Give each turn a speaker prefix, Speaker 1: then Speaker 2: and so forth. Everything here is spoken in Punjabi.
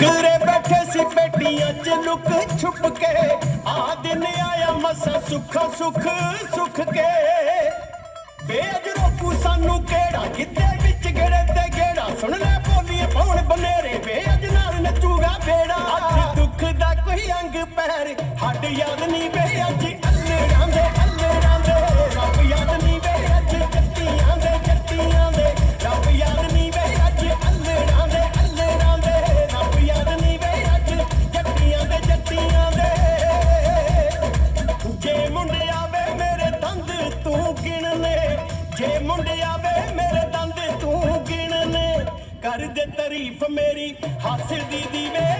Speaker 1: ਘਰੇ ਬੈਠੇ ਸੀ ਪੇਟੀਆਂ ਚ ਲੁਕ ਛੁਪ ਕੇ। ਆ ਦਿਨ ਆਇਆ ਮਸਾ ਸੁੱਖਾ ਸੁੱਖ ਸੁੱਖ ਕੇ। ਵੇ ਰੋਕੂ ਸਾਨੂੰ ਕਿਹੜਾ? ਕਿਤੇ ਵਿੱਚ ਗੜੇ ਤੇ ਗੇੜਾ। ਸੁਣ ਲੈ ਬੋਲੀਏ ਪਾਉਣ ਬਨੇਰੇ। ਵੇ ਨਾਲ ਨੱਚੂਗਾ ਬੇੜਾ। ਅੱਜ ਦੁੱਖ ਦਾ ਕੋਈ ਅੰਗ ਪੈਰ। ਹੱਡ ਯਾਦ ਨਹੀਂ ਵੇ ਜੇ ਵੇ ਮੇਰੇ ਦੰਦ ਤੂੰ ਗਿਣਨੇ ਕਰ ਦੇ ਤਾਰੀਫ ਮੇਰੀ ਹੱਸਦੀ ਦੀ ਵੇ